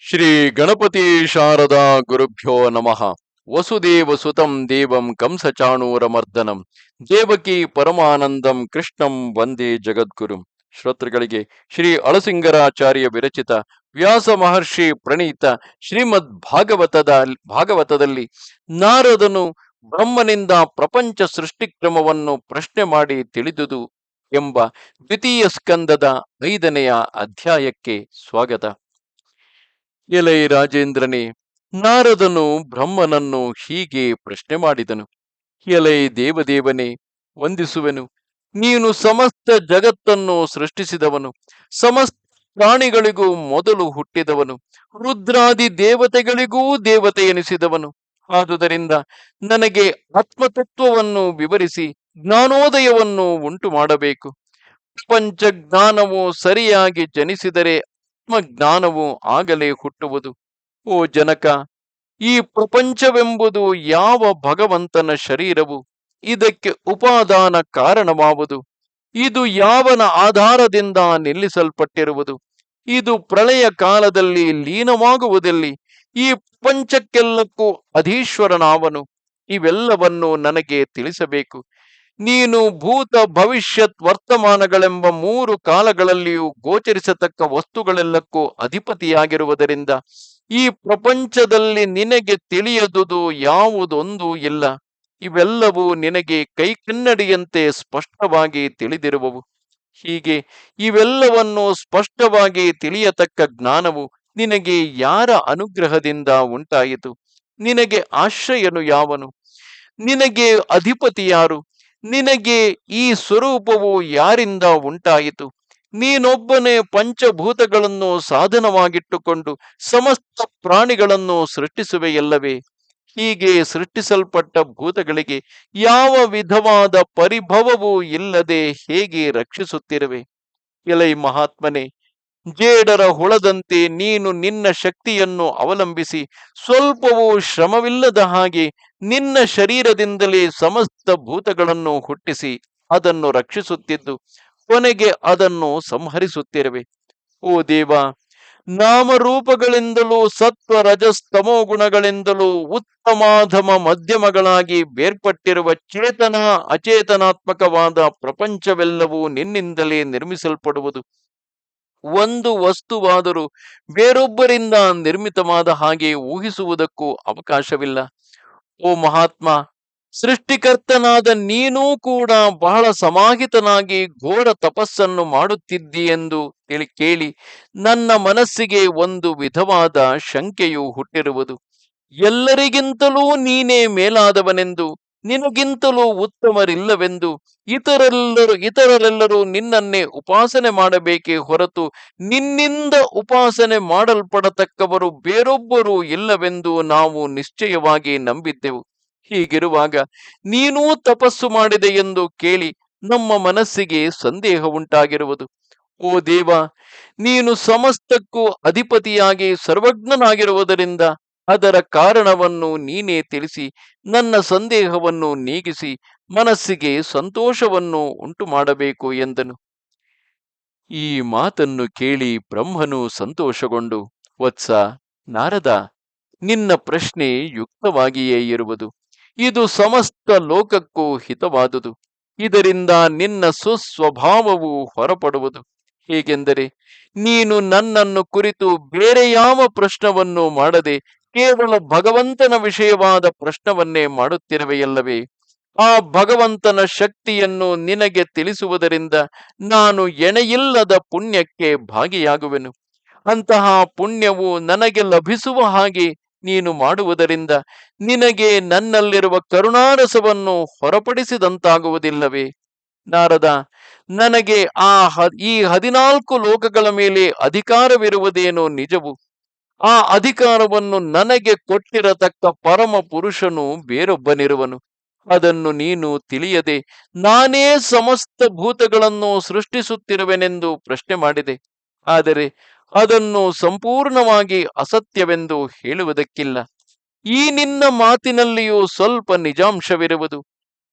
ಶ್ರೀ ಗಣಪತಿ ಶಾರದಾ ಗುರುಭ್ಯೋ ನಮಃ. ವಸುದೇವ ಸುತಂ ದೇವಂ ಕಂಸಚಾಣೂರಮರ್ದನಂ. ದೇವಕಿ ಪರಮಾನಂದಂ ಕೃಷ್ಣಂ ವಂದೇ ಜಗದ್ಗುರುಂ. ಶ್ರೋತೃಗಳಿಗೆ ಶ್ರೀ ಅಳಸಿಂಗರಾಚಾರ್ಯ ವಿರಚಿತ ವ್ಯಾಸ ಮಹರ್ಷಿ ಪ್ರಣೀತ ಶ್ರೀಮದ್ ಭಾಗವತದ ಭಾಗವತದಲ್ಲಿ ನಾರದನು ಬ್ರಹ್ಮನಿಂದ ಪ್ರಪಂಚ ಸೃಷ್ಟಿಕ್ರಮವನ್ನು ಪ್ರಶ್ನೆ ಮಾಡಿ ತಿಳಿದುದು ಎಂಬ ದ್ವಿತೀಯ ಸ್ಕಂದದ ಐದನೆಯ ಅಧ್ಯಾಯಕ್ಕೆ ಸ್ವಾಗತ. ಎಲೈ ರಾಜೇಂದ್ರನೇ, ನಾರದನು ಬ್ರಹ್ಮನನ್ನು ಹೀಗೆ ಪ್ರಶ್ನೆ ಮಾಡಿದನು. ಎಲೈ ದೇವದೇವನೇ, ವಂದಿಸುವೆನು. ನೀನು ಸಮಸ್ತ ಜಗತ್ತನ್ನು ಸೃಷ್ಟಿಸಿದವನು. ಸಮಸ್ತ ಪ್ರಾಣಿಗಳಿಗೂ ಮೊದಲು ಹುಟ್ಟಿದವನು. ರುದ್ರಾದಿ ದೇವತೆಗಳಿಗೂ ದೇವತೆ ಎನಿಸಿದವನು. ಆದುದರಿಂದ ನನಗೆ ಆತ್ಮತತ್ವವನ್ನು ವಿವರಿಸಿ ಜ್ಞಾನೋದಯವನ್ನು ಉಂಟು ಮಾಡಬೇಕು ಪ್ರಪಂಚ ಜ್ಞಾನವು ಸರಿಯಾಗಿ ಜನಿಸಿದರೆ ಆತ್ಮಜ್ಞಾನವು ಆಗಲೇ ಹುಟ್ಟುವುದು. ಓ ಜನಕ, ಈ ಪ್ರಪಂಚವೆಂಬುದು ಯಾವ ಭಗವಂತನ ಶರೀರವು ಇದಕ್ಕೆ ಉಪಾದಾನ ಕಾರಣವಾವುದು? ಇದು ಯಾವನ ಆಧಾರದಿಂದ ನಿಲ್ಲಿಸಲ್ಪಟ್ಟಿರುವುದು? ಇದು ಪ್ರಳಯ ಕಾಲದಲ್ಲಿ ಲೀನವಾಗುವುದಲ್ಲಿ? ಈ ಪ್ರಪಂಚಕ್ಕೆಲ್ಲಕ್ಕೂ ಅಧೀಶ್ವರನಾವನು. ಇವೆಲ್ಲವನ್ನು ನನಗೆ ತಿಳಿಸಬೇಕು. ನೀನು ಭೂತ ಭವಿಷ್ಯತ್ ವರ್ತಮಾನಗಳೆಂಬ ಮೂರು ಕಾಲಗಳಲ್ಲಿಯೂ ಗೋಚರಿಸತಕ್ಕ ವಸ್ತುಗಳೆಲ್ಲಕ್ಕೂ ಅಧಿಪತಿಯಾಗಿರುವುದರಿಂದ ಈ ಪ್ರಪಂಚದಲ್ಲಿ ನಿನಗೆ ತಿಳಿಯದುದು ಯಾವುದೊಂದು ಇಲ್ಲ. ಇವೆಲ್ಲವೂ ನಿನಗೆ ಕೈಕನ್ನಡಿಯಂತೆ ಸ್ಪಷ್ಟವಾಗಿ ತಿಳಿದಿರುವವು. ಹೀಗೆ ಇವೆಲ್ಲವನ್ನು ಸ್ಪಷ್ಟವಾಗಿ ತಿಳಿಯತಕ್ಕ ಜ್ಞಾನವು ನಿನಗೆ ಯಾರ ಅನುಗ್ರಹದಿಂದ ಉಂಟಾಯಿತು? ನಿನಗೆ ಆಶ್ರಯನು ಯಾವನು? ನಿನಗೆ ಅಧಿಪತಿ ಯಾರು? ನಿನಗೆ ಈ ಸ್ವರೂಪವು ಯಾರಿಂದ ಉಂಟಾಯಿತು? ನೀನೊಬ್ಬನೇ ಪಂಚಭೂತಗಳನ್ನು ಸಾಧನವಾಗಿಟ್ಟುಕೊಂಡು ಸಮಸ್ತ ಪ್ರಾಣಿಗಳನ್ನು ಸೃಷ್ಟಿಸುವೆಯಲ್ಲವೇ? ಹೀಗೆ ಸೃಷ್ಟಿಸಲ್ಪಟ್ಟ ಭೂತಗಳಿಗೆ ಯಾವ ವಿಧವಾದ ಪರಿಭವವೂ ಇಲ್ಲದೆ ಹೇಗೆ ರಕ್ಷಿಸುತ್ತಿರುವೆ? ಎಲೈ ಮಹಾತ್ಮನೇ ಜೇಡರ ಹುಳದಂತೆ ನೀನು ನಿನ್ನ ಶಕ್ತಿಯನ್ನು ಅವಲಂಬಿಸಿ, ಸ್ವಲ್ಪವೂ ಶ್ರಮವಿಲ್ಲದ ಹಾಗೆ ನಿನ್ನ ಶರೀರದಿಂದಲೇ ಸಮಸ್ತ ಭೂತಗಳನ್ನು ಹುಟ್ಟಿಸಿ ಅದನ್ನು ರಕ್ಷಿಸುತ್ತಿದ್ದು, ಕೊನೆಗೆ ಅದನ್ನು ಸಂಹರಿಸುತ್ತಿರುವೆ. ಓ ದೇವ, ನಾಮರೂಪಗಳಿಂದಲೂ ಸತ್ವ ರಜಸ್ತಮೋ ಗುಣಗಳಿಂದಲೂ ಉತ್ತಮಾಧಮ ಮಧ್ಯಮಗಳಾಗಿ ಬೇರ್ಪಟ್ಟಿರುವ ಚೇತನ ಅಚೇತನಾತ್ಮಕವಾದ ಪ್ರಪಂಚವೆಲ್ಲವೂ ನಿನ್ನಿಂದಲೇ ನಿರ್ಮಿಸಲ್ಪಡುವುದು. ಒಂದು ವಸ್ತುವಾದರೂ ಬೇರೊಬ್ಬರಿಂದ ನಿರ್ಮಿತವಾದ ಹಾಗೆ ಊಹಿಸುವುದಕ್ಕೂ ಅವಕಾಶವಿಲ್ಲ. ಓ ಮಹಾತ್ಮ, ಸೃಷ್ಟಿಕರ್ತನಾದ ನೀನೂ ಕೂಡ ಬಹಳ ಸಮಾಹಿತನಾಗಿ ಘೋರ ತಪಸ್ಸನ್ನು ಮಾಡುತ್ತಿದ್ದಿ ಎಂದು ತಿಳಿ ಕೇಳಿ ನನ್ನ ಮನಸ್ಸಿಗೆ ಒಂದು ವಿಧವಾದ ಶಂಕೆಯು ಹುಟ್ಟಿರುವುದು. ಎಲ್ಲರಿಗಿಂತಲೂ ನೀನೇ ಮೇಲಾದವನೆಂದು ನಿನಗಿಂತಲೂ ಉತ್ತಮರಿಲ್ಲವೆಂದು ಇತರೆಲ್ಲರೂ, ಇತರರೆಲ್ಲರೂ ನಿನ್ನನ್ನೇ ಉಪಾಸನೆ ಮಾಡಬೇಕೇ ಹೊರತು ನಿನ್ನಿಂದ ಉಪಾಸನೆ ಮಾಡಲ್ಪಡತಕ್ಕವರು ಬೇರೊಬ್ಬರು ಇಲ್ಲವೆಂದು ನಾವು ನಿಶ್ಚಯವಾಗಿ ನಂಬಿದ್ದೆವು. ಹೀಗಿರುವಾಗ ನೀನೂ ತಪಸ್ಸು ಮಾಡಿದೆ ಎಂದು ಕೇಳಿ ನಮ್ಮ ಮನಸ್ಸಿಗೆ ಸಂದೇಹ ಉಂಟಾಗಿರುವುದು ಓ ದೇವ, ನೀನು ಸಮಸ್ತಕ್ಕೂ ಅಧಿಪತಿಯಾಗಿ ಸರ್ವಜ್ಞನಾಗಿರುವುದರಿಂದ ಅದರ ಕಾರಣವನ್ನು ನೀನೇ ತಿಳಿಸಿ, ನನ್ನ ಸಂದೇಹವನ್ನು ನೀಗಿಸಿ, ಮನಸ್ಸಿಗೆ ಸಂತೋಷವನ್ನು ಉಂಟು ಮಾಡಬೇಕು ಎಂದನು. ಈ ಮಾತನ್ನು ಕೇಳಿ ಬ್ರಹ್ಮನು ಸಂತೋಷಗೊಂಡು, ವತ್ಸ, ನಾರದ, ನಿನ್ನ ಪ್ರಶ್ನೆ ಯುಕ್ತವಾಗಿಯೇ ಇರುವುದು. ಇದು ಸಮಸ್ತ ಲೋಕಕ್ಕೂ ಹಿತವಾದುದು. ಇದರಿಂದ ನಿನ್ನ ಸುಸ್ವಭಾವವು ಹೊರಪಡುವುದು. ಹೇಗೆಂದರೆ, ನೀನು ನನ್ನನ್ನು ಕುರಿತು ಬೇರೆ ಯಾವ ಪ್ರಶ್ನವನ್ನು ಮಾಡದೆ ಕೇವಲ ಭಗವಂತನ ವಿಷಯವಾದ ಪ್ರಶ್ನವನ್ನೇ ಮಾಡುತ್ತಿರುವೆಯಲ್ಲವೇ ಆ ಭಗವಂತನ ಶಕ್ತಿಯನ್ನು ನಿನಗೆ ತಿಳಿಸುವುದರಿಂದ ನಾನು ಎಣೆಯಿಲ್ಲದ ಪುಣ್ಯಕ್ಕೆ ಭಾಗಿಯಾಗುವೆನು. ಅಂತಹ ಪುಣ್ಯವು ನನಗೆ ಲಭಿಸುವ ಹಾಗೆ ನೀನು ಮಾಡುವುದರಿಂದ ನಿನಗೆ ನನ್ನಲ್ಲಿರುವ ಕರುಣಾರಸವನ್ನು ಹೊರಪಡಿಸಿದಂತಾಗುವುದಿಲ್ಲವೇ? ನಾರದ, ನನಗೆ ಆ ಈ ಹದಿನಾಲ್ಕು ಲೋಕಗಳ ಮೇಲೆ ಅಧಿಕಾರವಿರುವುದೇನೋ ನಿಜವು. ಆ ಅಧಿಕಾರವನ್ನು ನನಗೆ ಕೊಟ್ಟಿರತಕ್ಕ ಪರಮ ಪುರುಷನು ಬೇರೊಬ್ಬನಿರುವನು. ಅದನ್ನು ನೀನು ತಿಳಿಯದೆ, ನಾನೇ ಸಮಸ್ತ ಭೂತಗಳನ್ನು ಸೃಷ್ಟಿಸುತ್ತಿರುವೆನೆಂದು ಪ್ರಶ್ನೆ ಮಾಡಿದೆ. ಆದರೆ ಅದನ್ನು ಸಂಪೂರ್ಣವಾಗಿ ಅಸತ್ಯವೆಂದು ಹೇಳುವುದಕ್ಕಿಲ್ಲ. ಈ ನಿನ್ನ ಮಾತಿನಲ್ಲಿಯೂ ಸ್ವಲ್ಪ ನಿಜಾಂಶವಿರುವುದು.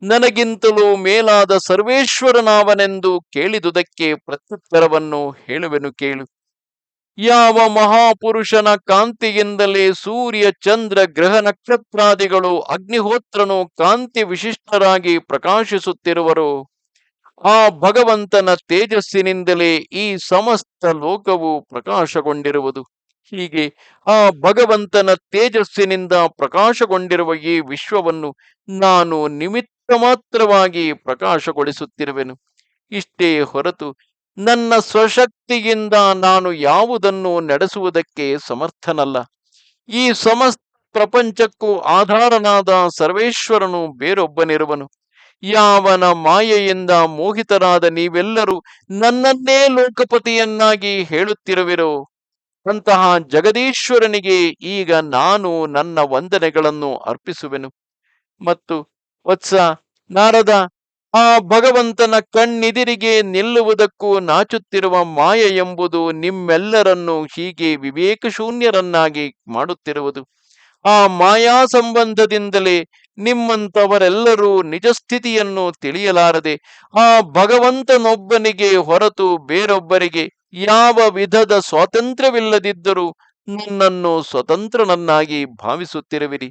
ನನಗಿಂತಲೂ ಮೇಲಾದ ಸರ್ವೇಶ್ವರನಾವನೆಂದು ಕೇಳಿದುದಕ್ಕೆ ಪ್ರತ್ಯುತ್ತರವನ್ನು ಹೇಳುವೆನು ಕೇಳು. ಯಾವ ಮಹಾಪುರುಷನ ಕಾಂತಿಯಿಂದಲೇ ಸೂರ್ಯ ಚಂದ್ರ ಗ್ರಹ ನಕ್ಷತ್ರಾದಿಗಳು ಅಗ್ನಿಹೋತ್ರನು ಕಾಂತಿ ವಿಶಿಷ್ಟರಾಗಿ ಪ್ರಕಾಶಿಸುತ್ತಿರುವರು. ಆ ಭಗವಂತನ ತೇಜಸ್ಸಿನಿಂದಲೇ ಈ ಸಮಸ್ತ ಲೋಕವು ಪ್ರಕಾಶಗೊಂಡಿರುವುದು. ಹೀಗೆ ಆ ಭಗವಂತನ ತೇಜಸ್ಸಿನಿಂದ ಪ್ರಕಾಶಗೊಂಡಿರುವ ಈ ವಿಶ್ವವನ್ನು ನಾನು ನಿಮಿತ್ತ ಮಾತ್ರವಾಗಿ ಪ್ರಕಾಶಗೊಳಿಸುತ್ತಿರುವೆನು. ಇಷ್ಟೇ ಹೊರತು ನನ್ನ ಸ್ವಶಕ್ತಿಯಿಂದ ನಾನು ಯಾವುದನ್ನು ನಡೆಸುವುದಕ್ಕೆ ಸಮರ್ಥನಲ್ಲ. ಈ ಸಮಸ್ತ ಪ್ರಪಂಚಕ್ಕೂ ಆಧಾರನಾದ ಸರ್ವೇಶ್ವರನು ಬೇರೊಬ್ಬನಿರುವನು. ಯಾವನ ಮಾಯೆಯಿಂದ ಮೋಹಿತರಾದ ನೀವೆಲ್ಲರೂ ನನ್ನನ್ನೇ ಲೋಕಪತಿಯನ್ನಾಗಿ ಹೇಳುತ್ತಿರುವಿರೋ ಅಂತಹ ಜಗದೀಶ್ವರನಿಗೆ ಈಗ ನಾನು ನನ್ನ ವಂದನೆಗಳನ್ನು ಅರ್ಪಿಸುವೆನು. ಮತ್ತು ವತ್ಸ ನಾರದ ಆ ಭಗವಂತನ ಕಣ್ಣಿದಿರಿಗೆ ನಿಲ್ಲುವುದಕ್ಕೂ ನಾಚುತ್ತಿರುವ ಮಾಯ ಎಂಬುದು ನಿಮ್ಮೆಲ್ಲರನ್ನು ಹೀಗೆ ವಿವೇಕ ಶೂನ್ಯರನ್ನಾಗಿ ಮಾಡುತ್ತಿರುವುದು. ಆ ಮಾಯಾ ಸಂಬಂಧದಿಂದಲೇ ನಿಮ್ಮಂತವರೆಲ್ಲರೂ ನಿಜ ಸ್ಥಿತಿಯನ್ನು ತಿಳಿಯಲಾರದೆ, ಆ ಭಗವಂತನೊಬ್ಬನಿಗೆ ಹೊರತು ಬೇರೊಬ್ಬರಿಗೆ ಯಾವ ವಿಧದ ಸ್ವಾತಂತ್ರ್ಯವಿಲ್ಲದಿದ್ದರೂ ನನ್ನನ್ನು ಸ್ವತಂತ್ರನನ್ನಾಗಿ ಭಾವಿಸುತ್ತಿರುವಿರಿ.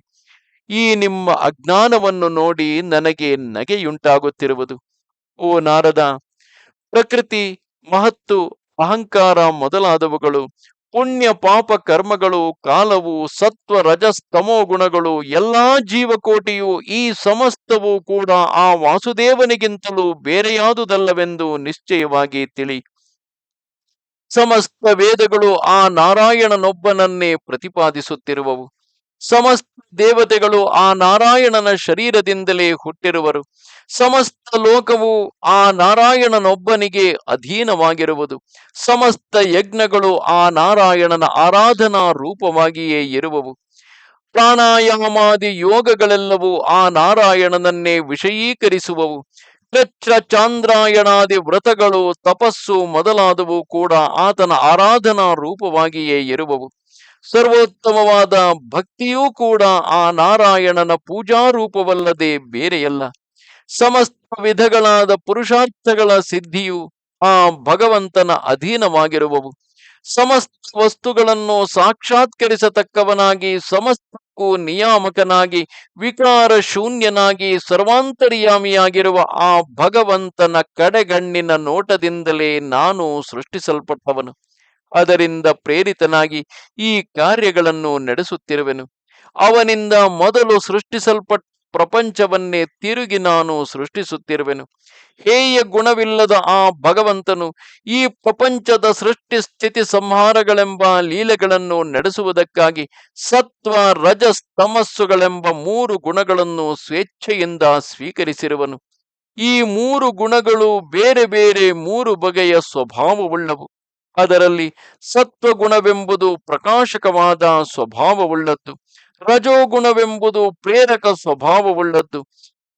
ಈ ನಿಮ್ಮ ಅಜ್ಞಾನವನ್ನು ನೋಡಿ ನನಗೆ ನಗೆಯುಂಟಾಗುತ್ತಿರುವುದು. ಓ ನಾರದ, ಪ್ರಕೃತಿ, ಮಹತ್ತು, ಅಹಂಕಾರ ಮೊದಲಾದವುಗಳು, ಪುಣ್ಯ ಪಾಪ ಕರ್ಮಗಳು, ಕಾಲವು, ಸತ್ವ ರಜಸ್ತಮೋ ಗುಣಗಳು, ಎಲ್ಲಾ ಜೀವಕೋಟಿಯು ಈ ಸಮಸ್ತವೂ ಕೂಡ ಆ ವಾಸುದೇವನಿಗಿಂತಲೂ ಬೇರೆಯಾದುದಲ್ಲವೆಂದು ನಿಶ್ಚಯವಾಗಿ ತಿಳಿ. ಸಮಸ್ತ ವೇದಗಳು ಆ ನಾರಾಯಣನೊಬ್ಬನನ್ನೇ ಪ್ರತಿಪಾದಿಸುತ್ತಿರುವವು. ಸಮಸ್ತ ದೇವತೆಗಳು ಆ ನಾರಾಯಣನ ಶರೀರದಿಂದಲೇ ಹುಟ್ಟಿರುವರು. ಸಮಸ್ತ ಲೋಕವು ಆ ನಾರಾಯಣನೊಬ್ಬನಿಗೆ ಅಧೀನವಾಗಿರುವುದು. ಸಮಸ್ತ ಯಜ್ಞಗಳು ಆ ನಾರಾಯಣನ ಆರಾಧನಾ ರೂಪವಾಗಿಯೇ ಇರುವವು. ಪ್ರಾಣಾಯಾಮಾದಿ ಯೋಗಗಳೆಲ್ಲವೂ ಆ ನಾರಾಯಣನನ್ನೇ ವಿಷಯೀಕರಿಸುವವು. ಕೃಚ್ಛ ಚಾಂದ್ರಾಯಣಾದಿ ವ್ರತಗಳು, ತಪಸ್ಸು ಮೊದಲಾದವು ಕೂಡ ಆತನ ಆರಾಧನಾ ರೂಪವಾಗಿಯೇ ಇರುವವು. ಸರ್ವೋತ್ತಮವಾದ ಭಕ್ತಿಯೂ ಕೂಡ ಆ ನಾರಾಯಣನ ಪೂಜಾ ರೂಪವಲ್ಲದೆ ಬೇರೆಯಲ್ಲ. ಸಮಸ್ತ ವಿಧಗಳಾದ ಪುರುಷಾರ್ಥಗಳ ಸಿದ್ಧಿಯು ಆ ಭಗವಂತನ ಅಧೀನವಾಗಿರುವವು. ಸಮಸ್ತ ವಸ್ತುಗಳನ್ನು ಸಾಕ್ಷಾತ್ಕರಿಸತಕ್ಕವನಾಗಿ, ಸಮಸ್ತಕ್ಕೂ ನಿಯಾಮಕನಾಗಿ, ವಿಕಾರ ಶೂನ್ಯನಾಗಿ, ಸರ್ವಾಂತರ್ಯಾಮಿಯಾಗಿರುವ ಆ ಭಗವಂತನ ಕಡೆಗಣ್ಣಿನ ನೋಟದಿಂದಲೇ ನಾನು ಸೃಷ್ಟಿಸಲ್ಪಟ್ಟವನು. ಅದರಿಂದ ಪ್ರೇರಿತನಾಗಿ ಈ ಕಾರ್ಯಗಳನ್ನು ನಡೆಸುತ್ತಿರುವೆನು. ಅವನಿಂದ ಮೊದಲು ಸೃಷ್ಟಿಸಲ್ಪಟ್ಟ ಪ್ರಪಂಚವನ್ನೇ ತಿರುಗಿ ನಾನು ಸೃಷ್ಟಿಸುತ್ತಿರುವೆನು. ಹೇಯ ಗುಣವಿಲ್ಲದ ಆ ಭಗವಂತನು ಈ ಪ್ರಪಂಚದ ಸೃಷ್ಟಿ ಸ್ಥಿತಿ ಸಂಹಾರಗಳೆಂಬ ಲೀಲೆಗಳನ್ನು ನಡೆಸುವುದಕ್ಕಾಗಿ ಸತ್ವ, ರಜಸ್, ತಮಸ್ಸುಗಳೆಂಬ ಮೂರು ಗುಣಗಳನ್ನು ಸ್ವೇಚ್ಛೆಯಿಂದ ಸ್ವೀಕರಿಸಿರುವನು. ಈ ಮೂರು ಗುಣಗಳು ಬೇರೆ ಬೇರೆ ಮೂರು ಬಗೆಯ ಸ್ವಭಾವವುಳ್ಳವು. ಅದರಲ್ಲಿ ಸತ್ವಗುಣವೆಂಬುದು ಪ್ರಕಾಶಕವಾದ ಸ್ವಭಾವವುಳ್ಳದ್ದು, ರಜೋಗುಣವೆಂಬುದು ಪ್ರೇರಕ ಸ್ವಭಾವವುಳ್ಳದ್ದು,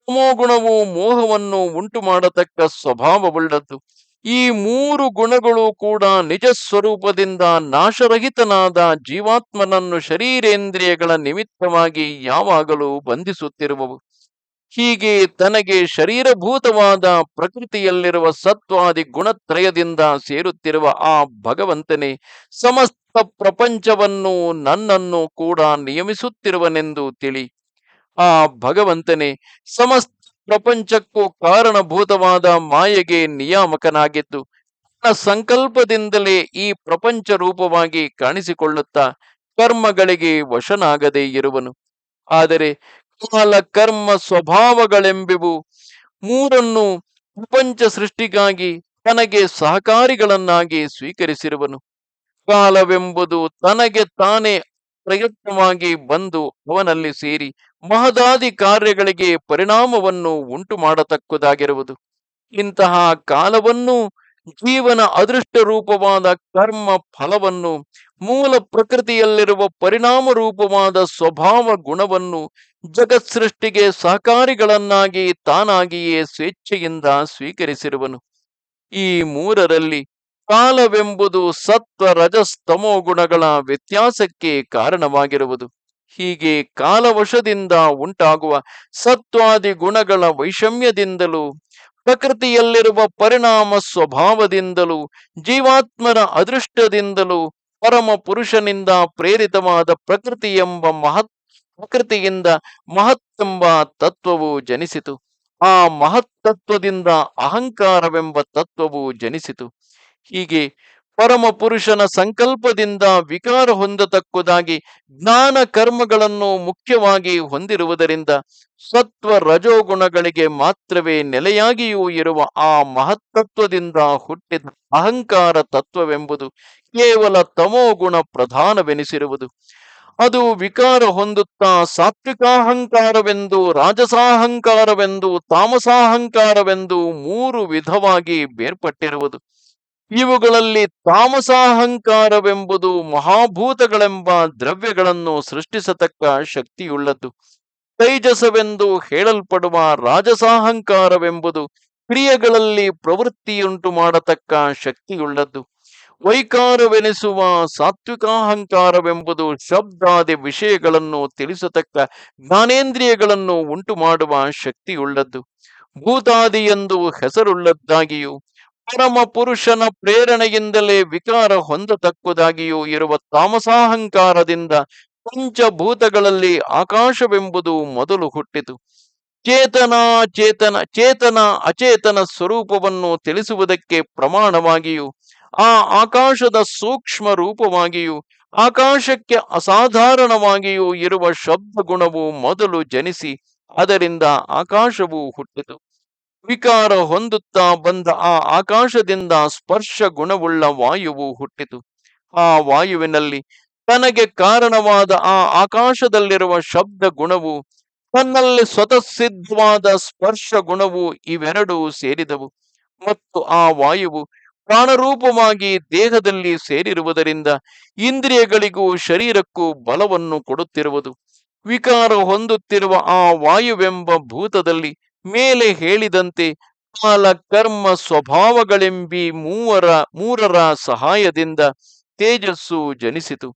ತಮೋಗುಣವು ಮೋಹವನ್ನು ಉಂಟು ಮಾಡತಕ್ಕ ಸ್ವಭಾವವುಳ್ಳದ್ದು. ಈ ಮೂರು ಗುಣಗಳು ಕೂಡ ನಿಜ ಸ್ವರೂಪದಿಂದ ನಾಶರಹಿತನಾದ ಜೀವಾತ್ಮನನ್ನು ಶರೀರೇಂದ್ರಿಯಗಳ ನಿಮಿತ್ತವಾಗಿ ಯಾವಾಗಲೂ ಬಂಧಿಸುತ್ತಿರುವವು. ಹೀಗೆ ತನಗೆ ಶರೀರಭೂತವಾದ ಪ್ರಕೃತಿಯಲ್ಲಿರುವ ಸತ್ವಾದಿ ಗುಣತ್ರಯದಿಂದ ಸೇರುತ್ತಿರುವ ಆ ಭಗವಂತನೇ ಸಮಸ್ತ ಪ್ರಪಂಚವನ್ನು ನನ್ನನ್ನು ಕೂಡ ನಿಯಮಿಸುತ್ತಿರುವನೆಂದು ತಿಳಿ. ಆ ಭಗವಂತನೇ ಸಮಸ್ತ ಪ್ರಪಂಚಕ್ಕೂ ಕಾರಣಭೂತವಾದ ಮಾಯೆಗೆ ನಿಯಾಮಕನಾಗಿದ್ದು, ತನ್ನ ಸಂಕಲ್ಪದಿಂದಲೇ ಈ ಪ್ರಪಂಚ ರೂಪವಾಗಿ ಕಾಣಿಸಿಕೊಳ್ಳುತ್ತಾ ಕರ್ಮಗಳಿಗೆ ವಶನಾಗದೇ ಇರುವನು. ಆದರೆ ಕಾಲ ಕರ್ಮ ಸ್ವಭಾವಗಳೆಂಬಿವು ಮೂರನ್ನು ಪ್ರಪಂಚ ಸೃಷ್ಟಿಗಾಗಿ ತನಗೆ ಸಹಕಾರಿಗಳನ್ನಾಗಿ ಸ್ವೀಕರಿಸಿರುವನು. ಕಾಲವೆಂಬುದು ತನಗೆ ತಾನೇ ಪ್ರಯತ್ನವಾಗಿ ಬಂದು ಅವನಲ್ಲಿ ಸೇರಿ ಮಹದಾದಿ ಕಾರ್ಯಗಳಿಗೆ ಪರಿಣಾಮವನ್ನು ಉಂಟು ಮಾಡತಕ್ಕುದಾಗಿರುವುದು ಇಂತಹ ಕಾಲವನ್ನು ಜೀವನ ಅದೃಷ್ಟ ರೂಪವಾದ ಕರ್ಮ ಫಲವನ್ನು, ಮೂಲ ಪ್ರಕೃತಿಯಲ್ಲಿರುವ ಪರಿಣಾಮ ರೂಪವಾದ ಸ್ವಭಾವ ಗುಣವನ್ನು ಜಗತ್ ಸೃಷ್ಟಿಗೆ ಸಹಕಾರಿಗಳನ್ನಾಗಿ ತಾನಾಗಿಯೇ ಸ್ವೇಚ್ಛೆಯಿಂದ ಸ್ವೀಕರಿಸಿರುವನು. ಈ ಮೂರರಲ್ಲಿ ಕಾಲವೆಂಬುದು ಸತ್ವ ರಜಸ್ತಮೋ ಗುಣಗಳ ವ್ಯತ್ಯಾಸಕ್ಕೆ ಕಾರಣವಾಗಿರುವುದು. ಹೀಗೆ ಕಾಲವಶದಿಂದ ಉಂಟಾಗುವ ಸತ್ವಾದಿ ಗುಣಗಳ ವೈಷಮ್ಯದಿಂದಲೂ ಪ್ರಕೃತಿಯಲ್ಲಿರುವ ಪರಿಣಾಮ ಸ್ವಭಾವದಿಂದಲೂ, ಜೀವಾತ್ಮನ ಅದೃಷ್ಟದಿಂದಲೂ, ಪರಮ ಪುರುಷನಿಂದ ಪ್ರೇರಿತವಾದ ಪ್ರಕೃತಿ ಎಂಬ ಮಹತ್, ಪ್ರಕೃತಿಯಿಂದ ಮಹತ್ತೆಂಬ ತತ್ವವು ಜನಿಸಿತು. ಆ ಮಹತ್ತತ್ವದಿಂದ ಅಹಂಕಾರವೆಂಬ ತತ್ವವು ಜನಿಸಿತು. ಹೀಗೆ ಪರಮ ಪುರುಷನ ಸಂಕಲ್ಪದಿಂದ ವಿಕಾರ ಹೊಂದತಕ್ಕುದಾಗಿ ಜ್ಞಾನ ಕರ್ಮಗಳನ್ನು ಮುಖ್ಯವಾಗಿ ಹೊಂದಿರುವುದರಿಂದ ಸತ್ವ ರಜೋಗುಣಗಳಿಗೆ ಮಾತ್ರವೇ ನೆಲೆಯಾಗಿಯೂ ಇರುವ ಆ ಮಹತ್ತತ್ವದಿಂದ ಹುಟ್ಟಿದ ಅಹಂಕಾರ ತತ್ವವೆಂಬುದು ಕೇವಲ ತಮೋಗುಣ ಪ್ರಧಾನವೆನಿಸಿರುವುದು. ಅದು ವಿಕಾರ ಹೊಂದುತ್ತಾ ಸಾತ್ವಿಕಾಹಂಕಾರವೆಂದು ರಾಜಸಾಹಂಕಾರವೆಂದು ತಾಮಸಾಹಂಕಾರವೆಂದು ಮೂರು ವಿಧವಾಗಿ ಬೇರ್ಪಟ್ಟಿರುವುದು. ಇವುಗಳಲ್ಲಿ ತಾಮಸಾಹಂಕಾರವೆಂಬುದು ಮಹಾಭೂತಗಳೆಂಬ ದ್ರವ್ಯಗಳನ್ನು ಸೃಷ್ಟಿಸತಕ್ಕ ಶಕ್ತಿಯುಳ್ಳದ್ದು. ತೈಜಸವೆಂದು ಹೇಳಲ್ಪಡುವ ರಾಜಸಾಹಂಕಾರವೆಂಬುದು ಕ್ರಿಯೆಗಳಲ್ಲಿ ಪ್ರವೃತ್ತಿಯುಂಟು ಮಾಡತಕ್ಕ ಶಕ್ತಿಯುಳ್ಳದ್ದು. ವೈಕಾರವೆನಿಸುವ ಸಾತ್ವಿಕಾಹಂಕಾರವೆಂಬುದು ಶಬ್ದಾದಿ ವಿಷಯಗಳನ್ನು ತಿಳಿಸತಕ್ಕ ಜ್ಞಾನೇಂದ್ರಿಯಗಳನ್ನು ಉಂಟು ಮಾಡುವ ಶಕ್ತಿಯುಳ್ಳದ್ದು. ಭೂತಾದಿ ಎಂದು ಹೆಸರುಳ್ಳದ್ದಾಗಿಯೂ ಪರಮ ಪುರುಷನ ಪ್ರೇರಣೆಯಿಂದಲೇ ವಿಕಾರ ಹೊಂದತಕ್ಕುದಾಗಿಯೂ ಇರುವ ತಾಮಸಾಹಂಕಾರದಿಂದ ಪಂಚಭೂತಗಳಲ್ಲಿ ಆಕಾಶವೆಂಬುದು ಮೊದಲು ಹುಟ್ಟಿತು. ಚೇತನ ಚೇತನ ಚೇತನ ಅಚೇತನ ಸ್ವರೂಪವನ್ನು ತಿಳಿಸುವುದಕ್ಕೆ ಪ್ರಮಾಣವಾಗಿಯೂ, ಆ ಆಕಾಶದ ಸೂಕ್ಷ್ಮ ರೂಪವಾಗಿಯೂ, ಆಕಾಶಕ್ಕೆ ಅಸಾಧಾರಣವಾಗಿಯೂ ಇರುವ ಶಬ್ದ ಗುಣವು ಮೊದಲು ಜನಿಸಿ, ಅದರಿಂದ ಆಕಾಶವು ಹುಟ್ಟಿತು. ವಿಕಾರ ಹೊಂದುತ್ತಾ ಬಂದ ಆ ಆಕಾಶದಿಂದ ಸ್ಪರ್ಶ ಗುಣವುಳ್ಳ ವಾಯುವು ಹುಟ್ಟಿತು. ಆ ವಾಯುವಿನಲ್ಲಿ ತನಗೆ ಕಾರಣವಾದ ಆ ಆಕಾಶದಲ್ಲಿರುವ ಶಬ್ದ ಗುಣವು, ತನ್ನಲ್ಲಿ ಸ್ವತಃ ಸಿದ್ಧವಾದ ಸ್ಪರ್ಶ ಗುಣವು ಇವೆರಡೂ ಸೇರಿದವು. ಮತ್ತು ಆ ವಾಯುವು ಪ್ರಾಣರೂಪವಾಗಿ ದೇಹದಲ್ಲಿ ಸೇರಿರುವುದರಿಂದ ಇಂದ್ರಿಯಗಳಿಗೂ ಶರೀರಕ್ಕೂ ಬಲವನ್ನು ಕೊಡುತ್ತಿರುವುದು. ವಿಕಾರ ಹೊಂದುತ್ತಿರುವ ಆ ವಾಯುವೆಂಬ ಭೂತದಲ್ಲಿ ಮೇಲೆ ಹೇಳಿದಂತೆ ಕಾಲ ಕರ್ಮ ಸ್ವಭಾವಗಳೆಂಬಿ ಮೂವರ ಮೂರರ ಸಹಾಯದಿಂದ ತೇಜಸ್ಸು ಜನಿಸಿತು.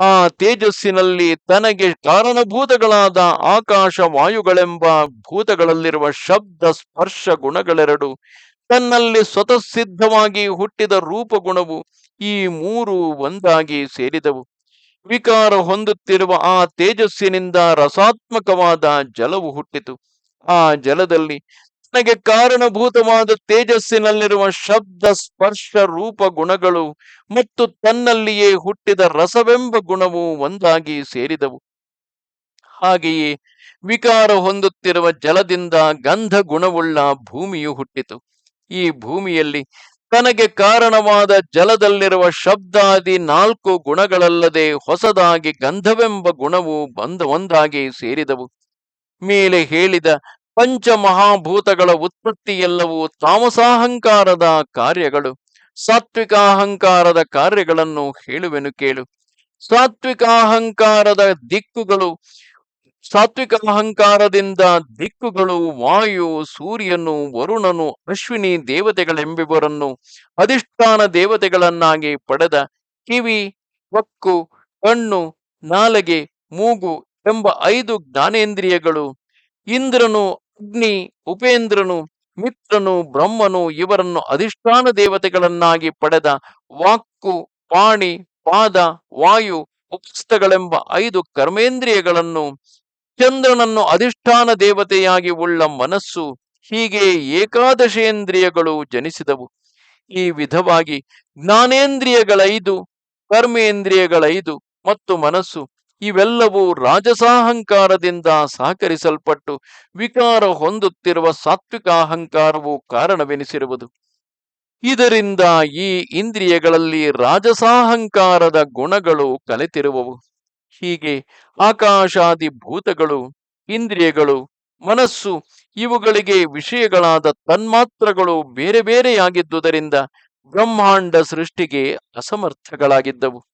ಆ ತೇಜಸ್ಸಿನಲ್ಲಿ ತನಗೆ ಕಾರಣಭೂತಗಳಾದ ಆಕಾಶ ವಾಯುಗಳೆಂಬ ಭೂತಗಳಲ್ಲಿರುವ ಶಬ್ದ ಸ್ಪರ್ಶ ಗುಣಗಳೆರಡು ತನ್ನಲ್ಲಿ ಸ್ವತಃ ಸಿದ್ಧವಾಗಿ ಹುಟ್ಟಿದ ರೂಪಗುಣವು ಈ ಮೂರು ಒಂದಾಗಿ ಸೇರಿದವು. ವಿಕಾರ ಹೊಂದುತ್ತಿರುವ ಆ ತೇಜಸ್ಸಿನಿಂದ ರಸಾತ್ಮಕವಾದ ಜಲವು ಹುಟ್ಟಿತು. ಆ ಜಲದಲ್ಲಿ. ತನಗೆ ಕಾರಣಭೂತವಾದ ತೇಜಸ್ಸಿನಲ್ಲಿರುವ ಶಬ್ದ ಸ್ಪರ್ಶ ರೂಪ ಗುಣಗಳು ಮತ್ತು ತನ್ನಲ್ಲಿಯೇ ಹುಟ್ಟಿದ ರಸವೆಂಬ ಗುಣವು ಒಂದಾಗಿ ಸೇರಿದವು. ಹಾಗೆಯೇ ವಿಕಾರ ಹೊಂದುತ್ತಿರುವ ಜಲದಿಂದ ಗಂಧ ಗುಣವುಳ್ಳ ಭೂಮಿಯು ಹುಟ್ಟಿತು. ಈ ಭೂಮಿಯಲ್ಲಿ ತನಗೆ ಕಾರಣವಾದ ಜಲದಲ್ಲಿರುವ ಶಬ್ದಾದಿ ನಾಲ್ಕು ಗುಣಗಳಲ್ಲದೆ ಹೊಸದಾಗಿ ಗಂಧವೆಂಬ ಗುಣವು ಬಂದ ಒಂದಾಗಿ ಸೇರಿದವು. ಮೇಲೆ ಹೇಳಿದ ಪಂಚಮಹಾಭೂತಗಳ ಉತ್ಪತ್ತಿಯೆಲ್ಲವೂ ತಾಮಸಾಹಂಕಾರದ ಕಾರ್ಯಗಳು. ಸಾತ್ವಿಕ ಅಹಂಕಾರದ ಕಾರ್ಯಗಳನ್ನು ಹೇಳುವೆನು ಕೇಳು. ಸಾತ್ವಿಕ ಅಹಂಕಾರದ ದಿಕ್ಕುಗಳು ಸಾತ್ವಿಕ ಅಹಂಕಾರದಿಂದ ದಿಕ್ಕುಗಳು ವಾಯು, ಸೂರ್ಯನು, ವರುಣನು, ಅಶ್ವಿನಿ ದೇವತೆಗಳೆಂಬಿವರನ್ನು ಅಧಿಷ್ಠಾನ ದೇವತೆಗಳನ್ನಾಗಿ ಪಡೆದ ಕಿವಿ ಒಕ್ಕು ಕಣ್ಣು, ನಾಲಗೆ, ಮೂಗು ಎಂಬ ಐದು ಜ್ಞಾನೇಂದ್ರಿಯಗಳು ಇಂದ್ರನು ಅಗ್ನಿ, ಉಪೇಂದ್ರನು ಮಿತ್ರನು, ಬ್ರಹ್ಮನು ಇವರನ್ನು ಅಧಿಷ್ಠಾನ ದೇವತೆಗಳನ್ನಾಗಿ ಪಡೆದ ವಾಕ್ಕು, ಪಾಣಿ, ಪಾದ, ವಾಯು ಉಪಸ್ಥಗಳೆಂಬ ಐದು ಕರ್ಮೇಂದ್ರಿಯಗಳನ್ನು ಚಂದ್ರನನ್ನು ಅಧಿಷ್ಠಾನ ದೇವತೆಯಾಗಿ ಉಳ್ಳ ಮನಸ್ಸು ಹೀಗೆ ಏಕಾದಶೇಂದ್ರಿಯಗಳು ಜನಿಸಿದವು. ಈ ವಿಧವಾಗಿ ಜ್ಞಾನೇಂದ್ರಿಯಗಳೈದು, ಕರ್ಮೇಂದ್ರಿಯಗಳೈದು ಮತ್ತು ಮನಸ್ಸು ಇವೆಲ್ಲವೂ ರಾಜಸಾಹಂಕಾರದಿಂದ ಸಹಕರಿಸಲ್ಪಟ್ಟು ವಿಕಾರ ಹೊಂದುತ್ತಿರುವ ಸಾತ್ವಿಕ ಅಹಂಕಾರವು ಕಾರಣವೆನಿಸಿರುವುದು. ಇದರಿಂದ ಈ ಇಂದ್ರಿಯಗಳಲ್ಲಿ ರಾಜಸಾಹಂಕಾರದ ಗುಣಗಳು ಕಲೆತಿರುವವು. ಹೀಗೆ ಆಕಾಶಾದಿ ಭೂತಗಳು, ಇಂದ್ರಿಯಗಳು, ಮನಸ್ಸು ಇವುಗಳಿಗೆ ವಿಷಯಗಳಾದ ತನ್ಮಾತ್ರಗಳು ಬೇರೆ ಬೇರೆಯಾಗಿದ್ದುದರಿಂದ ಬ್ರಹ್ಮಾಂಡ ಸೃಷ್ಟಿಗೆ ಅಸಮರ್ಥಗಳಾಗಿದ್ದವು.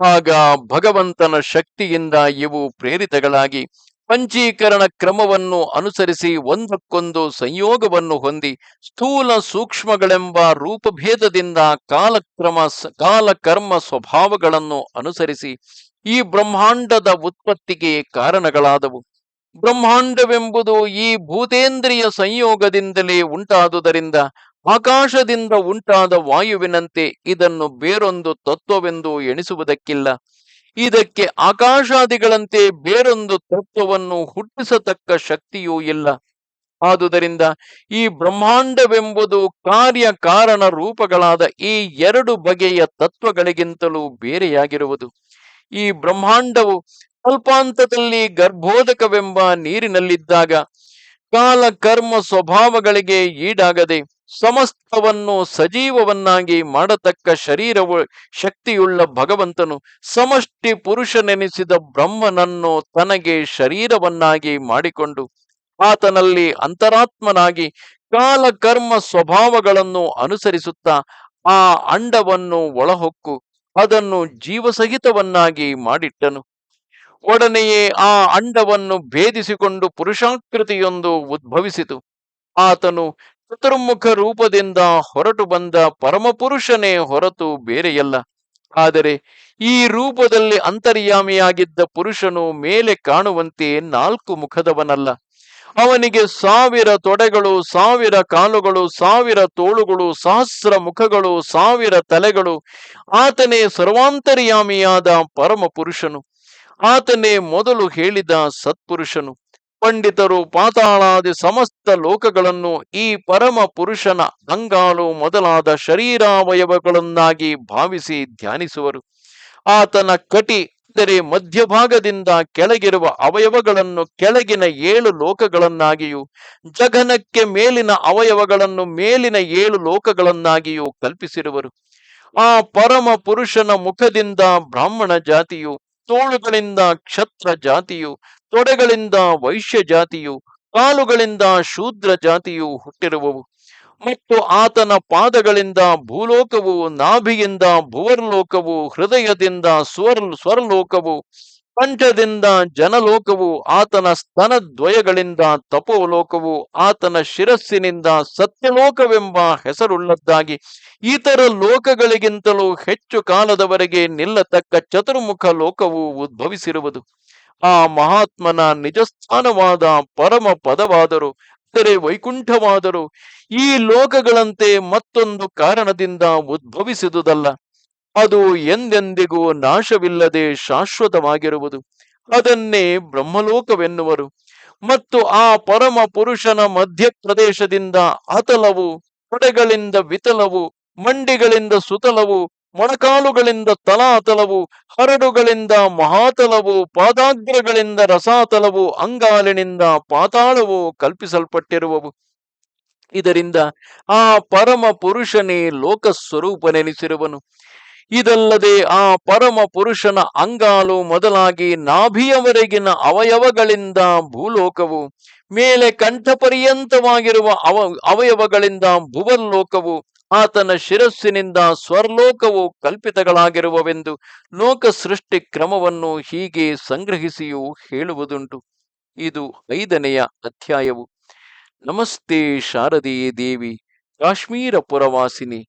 ಆಗ ಭಗವಂತನ ಶಕ್ತಿಯಿಂದ ಇವು ಪ್ರೇರಿತಗಳಾಗಿ ಪಂಚೀಕರಣ ಕ್ರಮವನ್ನು ಅನುಸರಿಸಿ ಒಂದಕ್ಕೊಂದು ಸಂಯೋಗವನ್ನು ಹೊಂದಿ ಸ್ಥೂಲ ಸೂಕ್ಷ್ಮಗಳೆಂಬ ರೂಪಭೇದದಿಂದ ಕಾಲಕ್ರಮ ಕಾಲಕರ್ಮ ಸ್ವಭಾವಗಳನ್ನು ಅನುಸರಿಸಿ ಈ ಬ್ರಹ್ಮಾಂಡದ ಉತ್ಪತ್ತಿಗೆ ಕಾರಣಗಳಾದವು. ಬ್ರಹ್ಮಾಂಡವೆಂಬುದು ಈ ಭೂತೇಂದ್ರಿಯ ಸಂಯೋಗದಿಂದಲೇ ಉಂಟಾದುದರಿಂದ ಆಕಾಶದಿಂದ ಉಂಟಾದ ವಾಯುವಿನಂತೆ ಇದನ್ನು ಬೇರೊಂದು ತತ್ವವೆಂದು ಎಣಿಸುವುದಕ್ಕಿಲ್ಲ. ಇದಕ್ಕೆ ಆಕಾಶಾದಿಗಳಂತೆ ಬೇರೊಂದು ತತ್ವವನ್ನು ಹುಟ್ಟಿಸತಕ್ಕ ಶಕ್ತಿಯೂ ಇಲ್ಲ. ಆದುದರಿಂದ ಈ ಬ್ರಹ್ಮಾಂಡವೆಂಬುದು ಕಾರ್ಯ ಕಾರಣ ರೂಪಗಳಾದ ಈ ಎರಡು ಬಗೆಯ ತತ್ವಗಳಿಗಿಂತಲೂ ಬೇರೆಯಾಗಿರುವುದು. ಈ ಬ್ರಹ್ಮಾಂಡವು ಕಲ್ಪಾಂತದಲ್ಲಿ ಗರ್ಭೋದಕವೆಂಬ ನೀರಿನಲ್ಲಿದ್ದಾಗ ಕಾಲ ಕರ್ಮ ಸ್ವಭಾವಗಳಿಗೆ ಈಡಾಗದೆ ಸಮಸ್ತವನ್ನು ಸಜೀವವನ್ನಾಗಿ ಮಾಡತಕ್ಕ ಶರೀರವು ಶಕ್ತಿಯುಳ್ಳ ಭಗವಂತನು ಸಮಷ್ಟಿ ಪುರುಷನೆನಿಸಿದ ಬ್ರಹ್ಮನನ್ನು ತನಗೆ ಶರೀರವನ್ನಾಗಿ ಮಾಡಿಕೊಂಡು ಆತನಲ್ಲಿ ಅಂತರಾತ್ಮನಾಗಿ ಕಾಲ ಕರ್ಮ ಸ್ವಭಾವಗಳನ್ನು ಅನುಸರಿಸುತ್ತಾ ಆ ಅಂಡವನ್ನು ಒಳಹೊಕ್ಕು ಅದನ್ನು ಜೀವಸಹಿತವನ್ನಾಗಿ ಮಾಡಿಟ್ಟನು. ಒಡನೆಯೇ ಆ ಅಂಡವನ್ನು ಭೇದಿಸಿಕೊಂಡು ಪುರುಷಾಕೃತಿಯೊಂದು ಉದ್ಭವಿಸಿತು. ಆತನು ಚತುರ್ಮುಖ ರೂಪದಿಂದ ಹೊರಟು ಬಂದ ಪರಮಪುರುಷನೇ ಹೊರತು ಬೇರೆಯಲ್ಲ. ಆದರೆ ಈ ರೂಪದಲ್ಲಿ ಅಂತರ್ಯಾಮಿಯಾಗಿದ್ದ ಪುರುಷನು ಮೇಲೆ ಕಾಣುವಂತೆ ನಾಲ್ಕು ಮುಖದವನಲ್ಲ. ಅವನಿಗೆ ಸಾವಿರ ತೊಡೆಗಳು, ಸಾವಿರ ಕಾಲುಗಳು, ಸಾವಿರ ತೋಳುಗಳು, ಸಹಸ್ರ ಮುಖಗಳು, ಸಾವಿರ ತಲೆಗಳು, ಆತನೇ ಸರ್ವಾಂತರ್ಯಾಮಿಯಾದ ಪರಮ ಪುರುಷನು ಆತನೇ ಮೊದಲು ಹೇಳಿದ ಸತ್ಪುರುಷನು, ಪಂಡಿತರು, ಪಾತಾಳಾದಿ ಸಮಸ್ತ ಲೋಕಗಳನ್ನು ಈ ಪರಮ ಪುರುಷನ ಅಂಗಾಲು ಮೊದಲಾದ ಶರೀರಾವಯವಗಳನ್ನಾಗಿ ಭಾವಿಸಿ ಧ್ಯಾನಿಸುವರು. ಆತನ ಕಟಿ, ಅಂದರೆ ಮಧ್ಯಭಾಗದಿಂದ ಕೆಳಗಿರುವ ಅವಯವಗಳನ್ನು ಕೆಳಗಿನ ಏಳು ಲೋಕಗಳನ್ನಾಗಿಯೂ ಜಗನಕ್ಕೆ ಮೇಲಿನ ಅವಯವಗಳನ್ನು ಮೇಲಿನ ಏಳು ಲೋಕಗಳನ್ನಾಗಿಯೂ ಕಲ್ಪಿಸಿರುವರು. ಆ ಪರಮ ಪುರುಷನ ಮುಖದಿಂದ ಬ್ರಾಹ್ಮಣ ಜಾತಿಯು ತೋಳುಗಳಿಂದ ಕ್ಷತ್ರ ಜಾತಿಯು, ತೊಡೆಗಳಿಂದ ವೈಶ್ಯ ಜಾತಿಯು, ಕಾಲುಗಳಿಂದ ಶೂದ್ರ ಜಾತಿಯು ಹುಟ್ಟಿರುವವು. ಮತ್ತು ಆತನ ಪಾದಗಳಿಂದ ಭೂಲೋಕವು, ನಾಭಿಯಿಂದ ಭುವರ್ಲೋಕವು, ಹೃದಯದಿಂದ ಸ್ವರ್ ಸ್ವರ್ಲೋಕವು ಕಂಠದಿಂದ ಜನಲೋಕವು, ಆತನ ಸ್ತನದ್ವಯಗಳಿಂದ ತಪೋಲೋಕವು, ಆತನ ಶಿರಸ್ಸಿನಿಂದ ಸತ್ಯಲೋಕವೆಂಬ ಹೆಸರುಳ್ಳದ್ದಾಗಿ, ಇತರ ಲೋಕಗಳಿಗಿಂತಲೂ ಹೆಚ್ಚು ಕಾಲದವರೆಗೆ ನಿಲ್ಲತಕ್ಕ ಚತುರ್ಮುಖ ಲೋಕವು ಉದ್ಭವಿಸಿರುವುದು. ಆ ಮಹಾತ್ಮನ ನಿಜಸ್ಥಾನವಾದ ಪರಮ ಪದವಾದರು, ಅಂದರೆ ವೈಕುಂಠವಾದರು. ಈ ಲೋಕಗಳಂತೆ ಮತ್ತೊಂದು ಕಾರಣದಿಂದ ಉದ್ಭವಿಸಿದುದಲ್ಲ. ಅದು ಎಂದೆಂದಿಗೂ ನಾಶವಿಲ್ಲದೆ ಶಾಶ್ವತವಾಗಿರುವುದು. ಅದನ್ನೇ ಬ್ರಹ್ಮಲೋಕವೆನ್ನುವರು. ಮತ್ತು ಆ ಪರಮ ಪುರುಷನ ಮಧ್ಯ ಪ್ರದೇಶದಿಂದ ಅತಲವು ಹೊಡೆಗಳಿಂದ ವಿತಲವು, ಮಂಡಿಗಳಿಂದ ಸುತಲವು, ಮೊಣಕಾಲುಗಳಿಂದ ತಲಾತಲವು, ಹರಡುಗಳಿಂದ ಮಹಾತಲವು, ಪಾದಾಗ್ರಗಳಿಂದ ರಸಾತಲವು, ಅಂಗಾಲಿನಿಂದ ಪಾತಾಳವು ಕಲ್ಪಿಸಲ್ಪಟ್ಟಿರುವವು. ಇದರಿಂದ ಆ ಪರಮ ಪುರುಷನೇ ಲೋಕ ಸ್ವರೂಪನೆನಿಸಿರುವನು ಇದಲ್ಲದೆ ಆ ಪರಮ ಪುರುಷನ ಅಂಗಾಲು ಮೊದಲಾಗಿ ನಾಭಿಯವರೆಗಿನ ಅವಯವಗಳಿಂದ ಭೂಲೋಕವು, ಮೇಲೆ ಕಂಠಪರ್ಯಂತವಾಗಿರುವ ಅವ, ಅವಯವಗಳಿಂದ ಭುವಲ್ಲೋಕವು, ಆತನ ಶಿರಸ್ಸಿನಿಂದ ಸ್ವರ್ಲೋಕವು ಕಲ್ಪಿತಗಳಾಗಿರುವವೆಂದು ಲೋಕ ಸೃಷ್ಟಿ ಕ್ರಮವನ್ನು ಹೀಗೆ ಸಂಗ್ರಹಿಸಿಯೂ ಹೇಳುವುದುಂಟು. ಇದು ಐದನೆಯ ಅಧ್ಯಾಯವು. ನಮಸ್ತೆ ಶಾರದೆಯೇ ದೇವಿ, ಕಾಶ್ಮೀರ ಪುರವಾಸಿನಿ